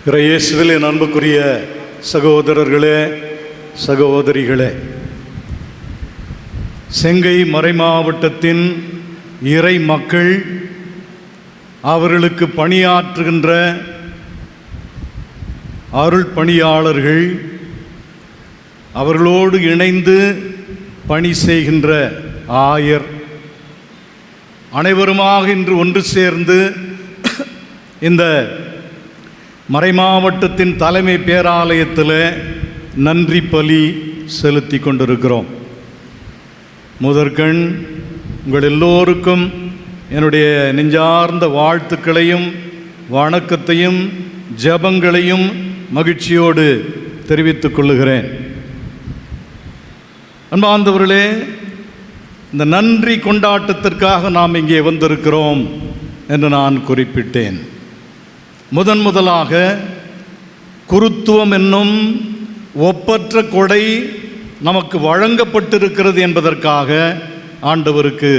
இயேசுவில் என் அன்புக்குரிய சகோதரர்களே சகோதரிகளே செங்கை மறைமாவட்டத்தின் இறை மக்கள் அவர்களுக்கு பணியாற்றுகின்ற அருள் பணியாளர்கள் அவர்களோடு இணைந்து பணி செய்கின்ற ஆயர் அனைவருமாக இன்று ஒன்று சேர்ந்து இந்த மறைமாவட்டத்தின் தலைமை பேராலயத்தில் நன்றி பலி செலுத்தி கொண்டிருக்கிறோம். முதற்கண் உங்கள் எல்லோருக்கும் என்னுடைய நெஞ்சார்ந்த வாழ்த்துக்களையும் வணக்கத்தையும் ஜெபங்களையும் மகிழ்ச்சியோடு தெரிவித்துக் கொள்ளுகிறேன். அன்பாந்தவர்களே இந்த நன்றி கொண்டாட்டத்திற்காக நாம் இங்கே வந்திருக்கிறோம் என்று நான் குறிப்பிட்டேன். முதன் முதலாக குருத்துவம் என்னும் ஒப்பற்ற கொடை நமக்கு வழங்கப்பட்டிருக்கிறது என்பதற்காக ஆண்டவருக்கு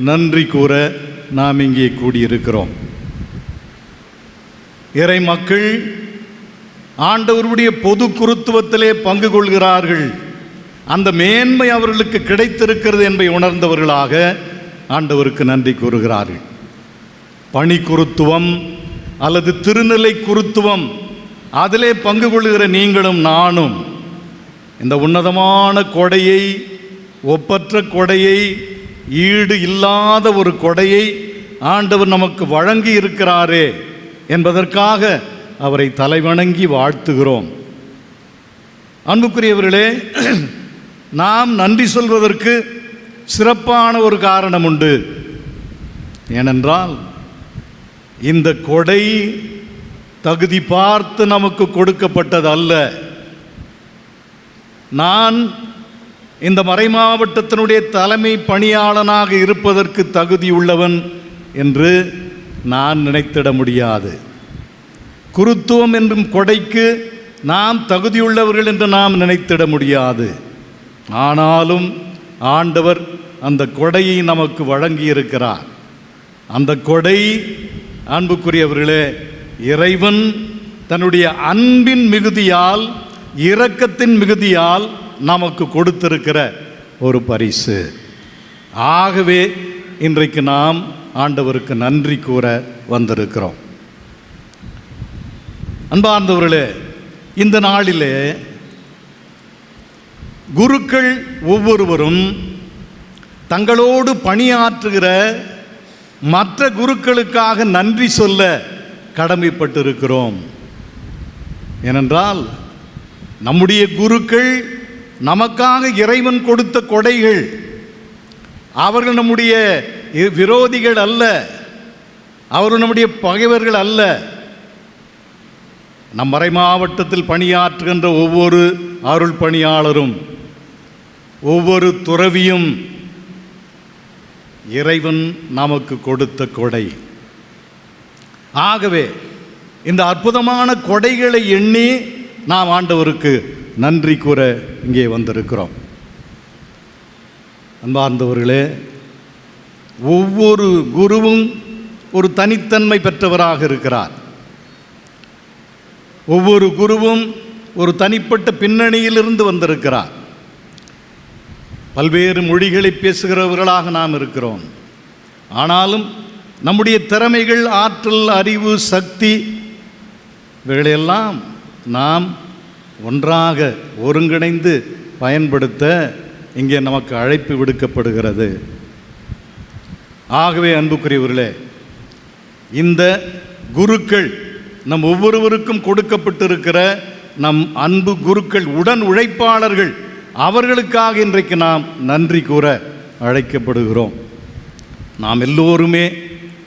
நன்றி கூற நாம் இங்கே கூடியிருக்கிறோம். இறை மக்கள் ஆண்டவருடைய பொது குருத்துவத்திலே பங்கு கொள்கிறார்கள். அந்த மேன்மை அவர்களுக்கு கிடைத்திருக்கிறது என்பதை உணர்ந்தவர்களாக ஆண்டவருக்கு நன்றி கூறுகிறார்கள். பணி குருத்துவம் அல்லது திருநிலை குருத்துவம் அதிலே பங்கு கொள்கிற நீங்களும் நானும். இந்த உன்னதமான கொடையை ஒப்பற்ற கொடையை ஈடு இல்லாத ஒரு கொடையை ஆண்டவர் நமக்கு வழங்கி இருக்கிறாரே என்பதற்காக அவரை தலைவணங்கி வாழ்த்துகிறோம். அன்புக்குரியவர்களே நாம் நன்றி சொல்வதற்கு சிறப்பான ஒரு காரணம் உண்டு. ஏனென்றால் இந்த கொடை தகுதி பார்த்து நமக்கு கொடுக்கப்பட்டது அல்ல நான் இந்த மறைமாவட்டத்தினுடைய தலைமை பணியாளனாக இருப்பதற்கு தகுதியுள்ளவன் என்று நான் நினைத்திட முடியாது. குருத்துவம் என்றும் கொடைக்கு நாம் தகுதியுள்ளவர்கள் என்று நாம் நினைத்திட முடியாது. ஆனாலும் ஆண்டவர் அந்த கொடையை நமக்கு வழங்கியிருக்கிறார். அந்த கொடை அன்புக்குரியவர்களே இறைவன் தன்னுடைய அன்பின் மிகுதியால் இரக்கத்தின் மிகுதியால் நமக்கு கொடுத்திருக்கிற ஒரு பரிசு. ஆகவே இன்றைக்கு நாம் ஆண்டவருக்கு நன்றி கூற வந்திருக்கிறோம். அன்பார்ந்தவர்களே இந்த நாளிலே குருக்கள் ஒவ்வொருவரும் தங்களோடு பணியாற்றுகிற மற்ற குருக்களுக்காக நன்றி சொல்ல கடமைப்பட்டிருக்கிறோம். ஏனென்றால் நம்முடைய குருக்கள் நமக்காக இறைவன் கொடுத்த கொடைகள். அவர்கள் நம்முடைய விரோதிகள் அல்ல. அவர்கள் நம்முடைய பகைவர்கள் அல்ல. நம் மறை மாவட்டத்தில் பணியாற்றுகின்ற ஒவ்வொரு அருள் பணியாளரும் ஒவ்வொரு துறவியும் இறைவன் நமக்கு கொடுத்த கொடை. ஆகவே இந்த அற்புதமான கொடைகளை எண்ணி நாம் ஆண்டவருக்கு நன்றி கூற இங்கே வந்திருக்கிறோம். அன்பார்ந்தவர்களே ஒவ்வொரு குருவும் ஒரு தனித்தன்மை பெற்றவராக இருக்கிறார். ஒவ்வொரு குருவும் ஒரு தனிப்பட்ட பின்னணியிலிருந்து வந்திருக்கிறார். பல்வேறு மொழிகளை பேசுகிறவர்களாக நாம் இருக்கிறோம். ஆனாலும் நம்முடைய திறமைகள் ஆற்றல் அறிவு சக்தி இவைகளையெல்லாம் நாம் ஒன்றாக ஒருங்கிணைந்து பயன்படுத்த இங்கே நமக்கு அழைப்பு விடுக்கப்படுகிறது. ஆகவே அன்புக்குரியவர்களே இந்த குருக்கள் நம் ஒவ்வொருவருக்கும் கொடுக்கப்பட்டிருக்கிற நம் அன்பு குருக்கள் உடன் உழைப்பாளர்கள் அவர்களுக்காக இன்றைக்கு நாம் நன்றி கூற அழைக்கப்படுகிறோம். நாம் எல்லோருமே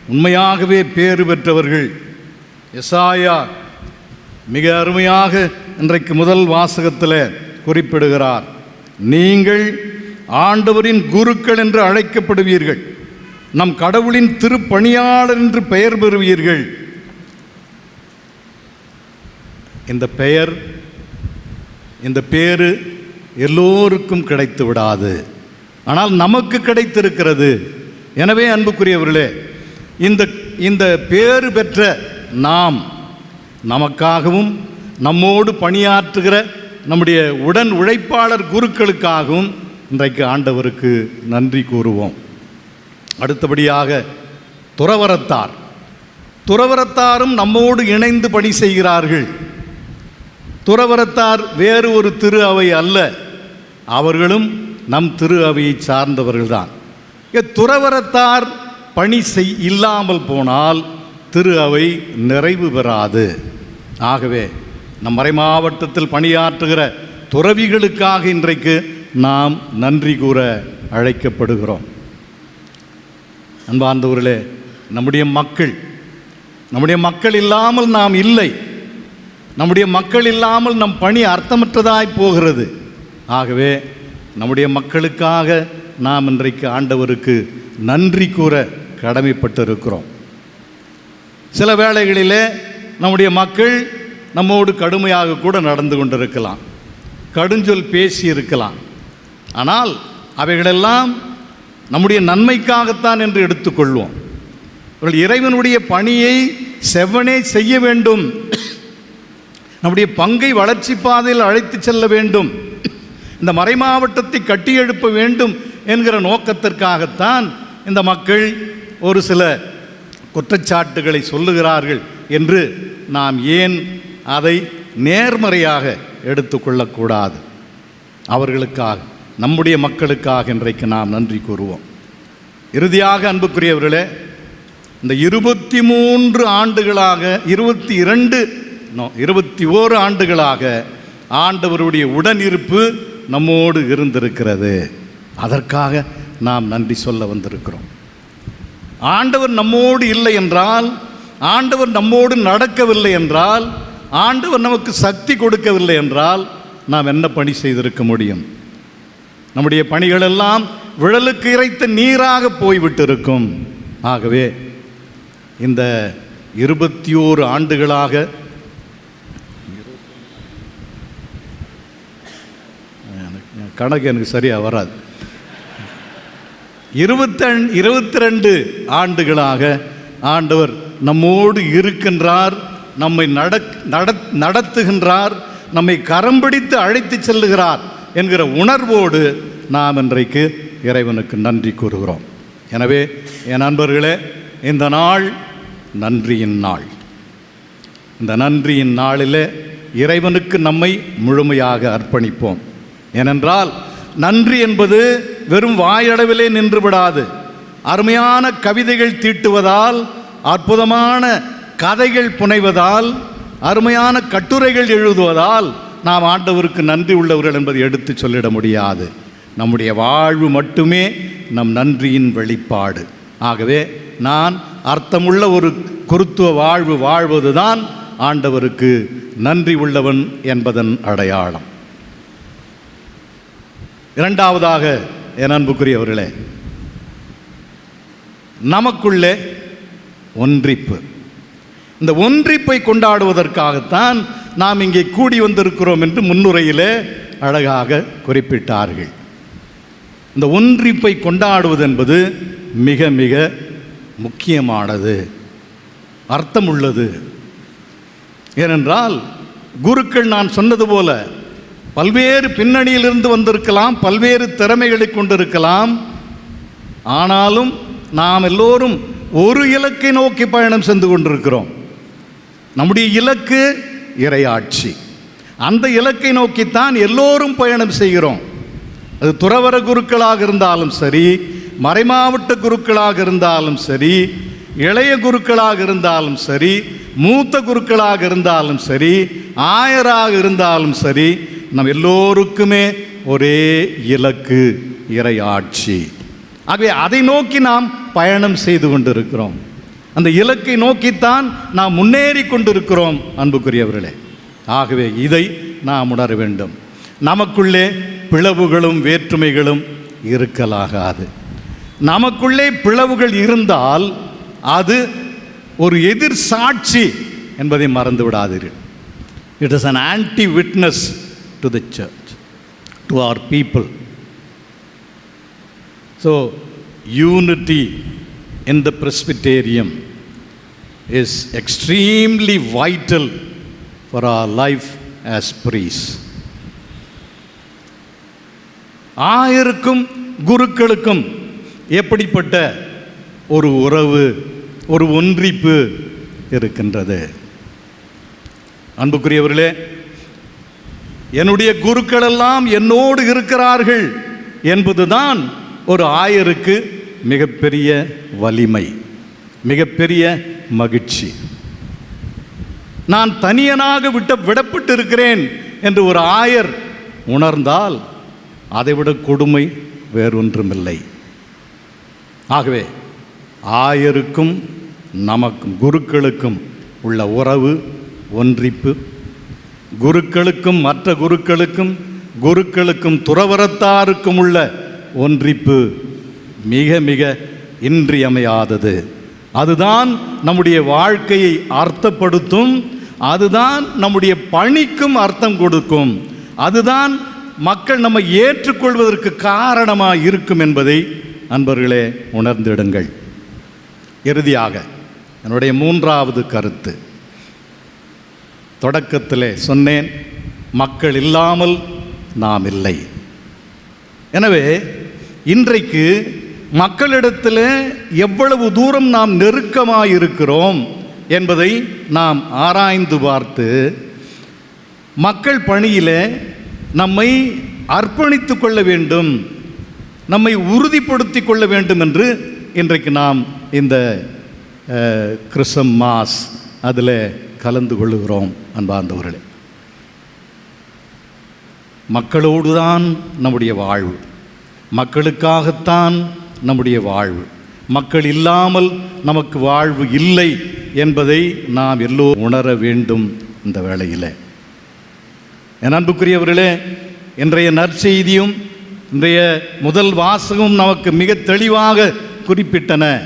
உண்மையாகவே பேறு பெற்றவர்கள். எசாயா மிக அருமையாக இன்றைக்கு முதல் வாசகத்தில் குறிப்பிடுகிறார். நீங்கள் ஆண்டவரின் குருக்கள் என்று அழைக்கப்படுவீர்கள். நம் கடவுளின் திருப்பணியாளர் என்று பெயர் பெறுவீர்கள். இந்த பெயர் இந்த பேரு எல்லோருக்கும் கிடைத்து விடாது. ஆனால் நமக்கு கிடைத்திருக்கிறது. எனவே அன்புக்குரியவர்களே இந்த இந்த பேறு பெற்ற நாம் நமக்காகவும் நம்மோடு பணியாற்றுகிற நம்முடைய உடன் உழைப்பாளர் குருக்களுக்காகவும் இன்றைக்கு ஆண்டவருக்கு நன்றி கூறுவோம். அடுத்தபடியாக துறவரத்தார் துறவரத்தாரும் நம்மோடு இணைந்து பணி செய்கிறார்கள். துறவரத்தார் வேறு ஒரு திரு அவை அல்ல. அவர்களும் நம் திரு அவையை சார்ந்தவர்கள்தான். இங்க துறவரத்தார் பணி செய் இல்லாமல் போனால் திரு அவை நிறைவு பெறாது. ஆகவே நம் மறை மாவட்டத்தில் பணியாற்றுகிற துறவிகளுக்காக இன்றைக்கு நாம் நன்றி கூற அழைக்கப்படுகிறோம். அன்பார்ந்தவர்களே நம்முடைய மக்கள் நம்முடைய மக்கள் இல்லாமல் நாம் இல்லை. நம்முடைய மக்கள் இல்லாமல் நம் பணி அர்த்தமற்றதாய் போகிறது. ஆகவே நம்முடைய மக்களுக்காக நாம் இன்றைக்கு ஆண்டவருக்கு நன்றி கூற கடமைப்பட்டிருக்கிறோம். சில வேளைகளிலே நம்முடைய மக்கள் நம்மோடு கடுமையாக கூட நடந்து கொண்டிருக்கலாம். கடுஞ்சொல் பேசி இருக்கலாம் ஆனால் அவைகளெல்லாம் நம்முடைய நன்மைக்காகத்தான் என்று எடுத்துக்கொள்வோம். அவர்கள் இறைவனுடைய பணியை செவ்வனே செய்ய வேண்டும். நம்முடைய பங்கை வளர்ச்சி பாதையில் அழைத்து செல்ல வேண்டும். இந்த மறைமாவட்டத்தை கட்டியெழுப்ப வேண்டும் என்கிற நோக்கத்திற்காகத்தான் இந்த மக்கள் ஒரு சில குற்றச்சாட்டுகளை சொல்லுகிறார்கள் என்று நாம் ஏன் அதை நேர்மறையாக எடுத்துக்கொள்ளக்கூடாது? அவர்களுக்காக நம்முடைய மக்களுக்காக இன்றைக்கு நாம் நன்றி கூறுவோம். இறுதியாக அன்புக்குரியவர்களே இந்த இருபத்தி மூன்று ஆண்டுகளாக இருபத்தி இரண்டு நோ இருபத்தி ஓரு ஆண்டுகளாக ஆண்டவருடைய உடனிருப்பு நம்மோடு இருந்திருக்கிறது. அதற்காக நாம் நன்றி சொல்ல வந்திருக்கிறோம். ஆண்டவர் நம்மோடு இல்லை என்றால் ஆண்டவர் நம்மோடு நடக்கவில்லை என்றால் ஆண்டவர் நமக்கு சக்தி கொடுக்கவில்லை என்றால் நாம் என்ன பணி செய்திருக்க முடியும்? நம்முடைய பணிகளெல்லாம் விழலுக்கு இறைத்த நீராக போய்விட்டிருக்கும். ஆகவே இந்த இருபத்தி ஓரு ஆண்டுகளாக எனக்கு கணக்கு எனக்கு சரியாக வராது. இருபத்தண் இருபத்தி ரெண்டு ஆண்டுகளாக ஆண்டவர் நம்மோடு இருக்கின்றார் நம்மை நட நடத் நடத்துகின்றார் நம்மை கரம் பிடித்து அழைத்து செல்லுகிறார் என்கிற உணர்வோடு நாம் இன்றைக்கு இறைவனுக்கு நன்றி கூறுகிறோம். எனவே என் நண்பர்களே இந்த நாள் நன்றியின் நாள். இந்த நன்றியின் நாளிலே இறைவனுக்கு நம்மை முழுமையாக அர்ப்பணிப்போம். ஏனென்றால் நன்றி என்பது வெறும் வாயளவிலே நின்று விடாது அருமையான கவிதைகள் தீட்டுவதால் அற்புதமான கதைகள் புனைவதால் அருமையான கட்டுரைகள் எழுதுவதால் நாம் ஆண்டவருக்கு நன்றி உள்ளவர்கள் என்பதை எடுத்து சொல்லிட முடியாது. நம்முடைய வாழ்வு மட்டுமே நம் நன்றியின் வெளிப்பாடு. ஆகவே நான் அர்த்தமுள்ள ஒரு குருத்துவ வாழ்வு வாழ்வதுதான் ஆண்டவருக்கு நன்றி உள்ளவன் என்பதன் அடையாளம். இரண்டாவதாக என் அன்புக்குரியவர்களே நமக்குள்ளே ஒன்றிப்பு. இந்த ஒன்றிப்பை கொண்டாடுவதற்காகத்தான் நாம் இங்கே கூடி வந்திருக்கிறோம் என்று முன்னுரையிலே அழகாக குறிப்பிட்டார்கள். இந்த ஒன்றிப்பை கொண்டாடுவது என்பது மிக மிக முக்கியமானது அர்த்தமுள்ளது. ஏனென்றால் குருக்கள் நான் சொன்னது போல பல்வேறு பின்னணியிலிருந்து வந்திருக்கலாம் பல்வேறு திறமைகளை கொண்டிருக்கலாம். ஆனாலும் நாம் எல்லோரும் ஒரு இலக்கை நோக்கி பயணம் சென்று கொண்டிருக்கிறோம். நம்முடைய இலக்கு இறையாட்சி அந்த இலக்கை நோக்கித்தான் எல்லோரும் பயணம் செய்கிறோம். அது துறவர குருக்களாக இருந்தாலும் சரி மறைமாவட்ட குருக்களாக இருந்தாலும் சரி இளைய குருக்களாக இருந்தாலும் சரி மூத்த குருக்களாக இருந்தாலும் சரி ஆயராக இருந்தாலும் சரி நம் எல்லோருக்குமே ஒரே இலக்கு இறையாட்சி ஆகவே அதை நோக்கி நாம் பயணம் செய்து கொண்டிருக்கிறோம். அந்த இலக்கை நோக்கித்தான் நாம் முன்னேறி கொண்டிருக்கிறோம் அன்புக்குரியவர்களே. ஆகவே இதை நாம் உணர வேண்டும். நமக்குள்ளே பிளவுகளும் வேற்றுமைகளும் இருக்கலாகாது. நமக்குள்ளே பிளவுகள் இருந்தால் அது ஒரு எதிர் சாட்சி என்பதை மறந்து விடாதீர்கள் it is an anti witness to the church to our people so unity in the presbyterium is extremely vital for our life as priests. ஆயருக்கும் குருக்களுக்கும் எப்படிப்பட்ட ஒரு உறவு ஒரு ஒன்றிப்பு இருக்கின்றது அன்புக்குரியவர்களே என்னுடைய குருக்கள் எல்லாம் என்னோடு இருக்கிறார்கள் என்பதுதான் ஒரு ஆயருக்கு மிகப்பெரிய வலிமை மிகப்பெரிய மகிழ்ச்சி. நான் தனியனாக விட்ட விடப்பட்டு இருக்கிறேன் என்று ஒரு ஆயர் உணர்ந்தால் அதைவிட கொடுமை வேறொன்றுமில்லை. ஆகவே ஆயருக்கும் நமக்கும் குருக்களுக்கும் உள்ள உறவு ஒன்றிப்பு குருக்களுக்கும் மற்ற குருக்களுக்கும் குருக்களுக்கும் துறவரத்தாருக்கும் உள்ள ஒன்றிப்பு மிக மிக இன்றியமையாதது. அதுதான் நம்முடைய வாழ்க்கையை அர்த்தப்படுத்தும் அதுதான் நம்முடைய பணிக்கும் அர்த்தம் கொடுக்கும் அதுதான் மக்கள் நம்மை ஏற்றுக்கொள்வதற்கு காரணமாக இருக்கும் என்பதை அன்பர்களே உணர்ந்திடுங்கள். இறுதியாக என்னுடைய மூன்றாவது கருத்து. தொடக்கத்திலே சொன்னேன் மக்கள் இல்லாமல் நாம் இல்லை. எனவே இன்றைக்கு மக்களிடத்தில் எவ்வளவு தூரம் நாம் நெருக்கமாக இருக்கிறோம் என்பதை நாம் ஆராய்ந்து பார்த்து மக்கள் பணியில் நம்மை அர்ப்பணித்து கொள்ள வேண்டும் நம்மை உறுதிப்படுத்தி கொள்ள வேண்டும் என்று இன்றைக்கு நாம் இந்த கிறிசம் கிறிஸ்தம் மாஸ் அதில் கலந்து கொள்ளுகிறோம் அன்பார்ந்தவர்களே. மக்களோடு தான் நம்முடைய வாழ்வு. மக்களுக்காகத்தான் நம்முடைய வாழ்வு. மக்கள் இல்லாமல் நமக்கு வாழ்வு இல்லை என்பதை நாம் எல்லோரும் உணர வேண்டும் இந்த வேளையில். என் அன்புக்குரியவர்களே இன்றைய நற்செய்தியும் இன்றைய முதல் வாசகம் நமக்கு மிக தெளிவாக குறிப்பிட்டன.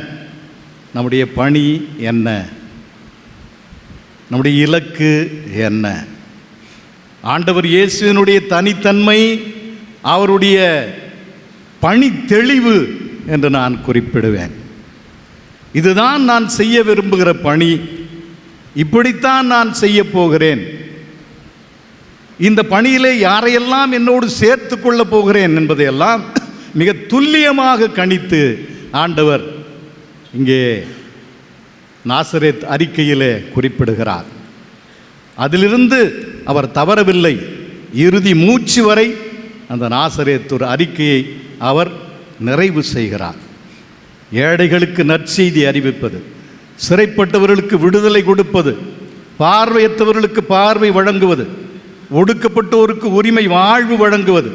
நம்முடைய பணி என்ன? நம்முடைய இலக்கு என்ன? ஆண்டவர் இயேசுவினுடைய தனித்தன்மை அவருடைய பணி தெளிவு என்று நான் குறிப்பிடுவேன். இதுதான் நான் செய்ய விரும்புகிற பணி. இப்படித்தான் நான் செய்ய போகிறேன். இந்த பணியிலே யாரையெல்லாம் என்னோடு சேர்த்து கொள்ளப் போகிறேன் என்பதையெல்லாம் மிக துல்லியமாக கணித்து ஆண்டவர் இங்கே நாசரேத் அறிக்கையிலே குறிப்பிடுகிறார். அதிலிருந்து அவர் தவறவில்லை. இறுதி மூச்சு வரை அந்த நாசரேத் ஒரு அறிக்கையை அவர் நிறைவு செய்கிறார். ஏழைகளுக்கு நற்செய்தி அறிவிப்பது சிறைப்பட்டவர்களுக்கு விடுதலை கொடுப்பது பார்வையற்றவர்களுக்கு பார்வை வழங்குவது ஒடுக்கப்பட்டோருக்கு உரிமை வாழ்வு வழங்குவது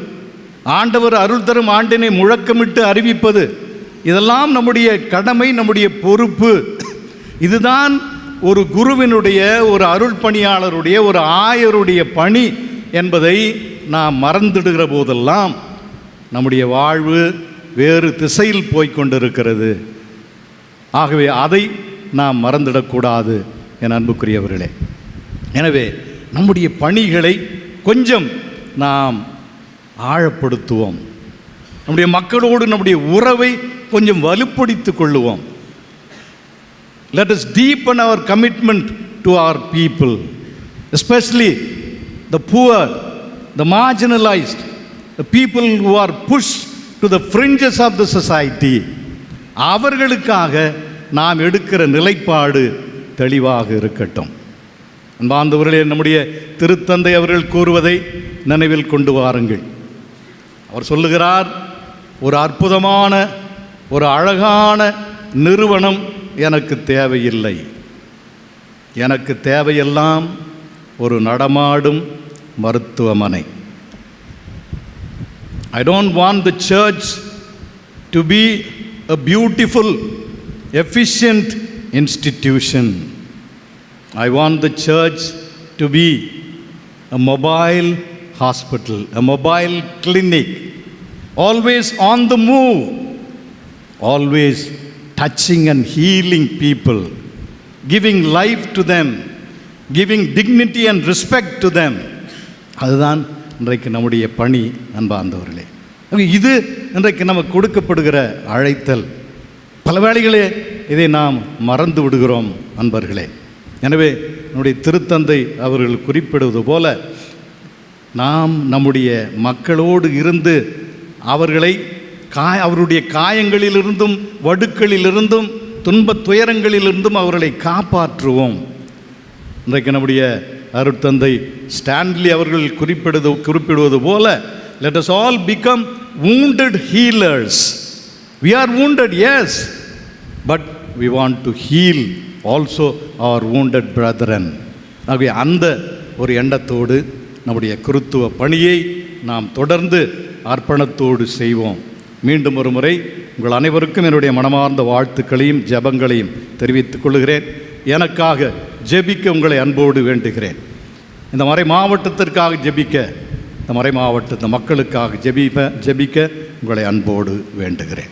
ஆண்டவர் அருள் தரும் ஆண்டினை முழக்கமிட்டு அறிவிப்பது இதெல்லாம் நம்முடைய கடமை நம்முடைய பொறுப்பு. இதுதான் ஒரு குருவினுடைய ஒரு அருள் பணியாளருடைய ஒரு ஆயருடைய பணி என்பதை நாம் மறந்துடுகிற போதெல்லாம் நம்முடைய வாழ்வு வேறு திசையில் போய்கொண்டிருக்கிறது ஆகவே அதை நாம் மறந்துடக்கூடாது என் அன்புக்குரியவர்களே. எனவே நம்முடைய பணிகளை கொஞ்சம் நாம் ஆழப்படுத்துவோம். நம்முடைய மக்களோடு நம்முடைய உறவை கொஞ்சம் வலுப்படுத்திக் கொள்ளுவோம். Let us deepen our commitment to our people especially the poor the marginalised the people who are push to the fringes of the society அவர்களுக்காக நாம் எடுக்கிற நிலைப்பாடு தெளிவாக இருக்கட்டும் அன்பார்ந்தவர்களே நம்முடைய திருத்தந்தை அவர்கள் கூறுவதை நினைவில் கொண்டு வாருங்கள் அவர் சொல்லுகிறார் ஒரு அற்புதமான ஒரு அழகான நிறுவனம் எனக்கு தேவையில்லை எனக்கு தேவையெல்லாம் ஒரு நடமாடும் மருத்துவமனை I don't want the church to be a beautiful efficient institution I want the church to be a mobile hospital a mobile clinic always on the move always touching and healing people giving life to them giving dignity and respect to them அதுதான் இன்றைக்கு நம்முடைய பணி அன்பார்ந்தவர்களே இது இன்றைக்கு நமக்கு கொடுக்கப்படுகிற அழைத்தல். பல வேளைகளே இதை நாம் மறந்து விடுகிறோம் அன்பர்களே. எனவே நம்முடைய திருத்தந்தை அவர்கள் குறிப்பிடுவது போல நாம் நம்முடைய மக்களோடு இருந்து அவர்களை காய அவருடைய காயங்களிலிருந்தும் வடுக்களிலிருந்தும் துன்பத் துயரங்களிலிருந்தும் அவர்களை காப்பாற்றுவோம். இன்றைக்கு நம்முடைய அருட்தந்தை ஸ்டான்லி அவர்கள் குறிப்பிடுவது குறிப்பிடுவது போல let us all become wounded healers we are wounded yes but we want to heal also our wounded brethren ஆகவே அந்த ஒரு எண்ணத்தோடு நம்முடைய குருத்துவ பணியை நாம் தொடர்ந்து அர்ப்பணத்தோடு செய்வோம். மீண்டும் ஒரு முறை உங்கள் அனைவருக்கும் என்னுடைய மனமார்ந்த வாழ்த்துக்களையும் ஜெபங்களையும் தெரிவித்துக் கொள்கிறேன். எனக்காக ஜெபிக்க உங்களை அன்போடு வேண்டுகிறேன். இந்த மறை மாவட்டத்திற்காக ஜெபிக்க இந்த மறை மாவட்ட மக்களுக்காக ஜெபிப்ப ஜெபிக்க உங்களை அன்போடு வேண்டுகிறேன்.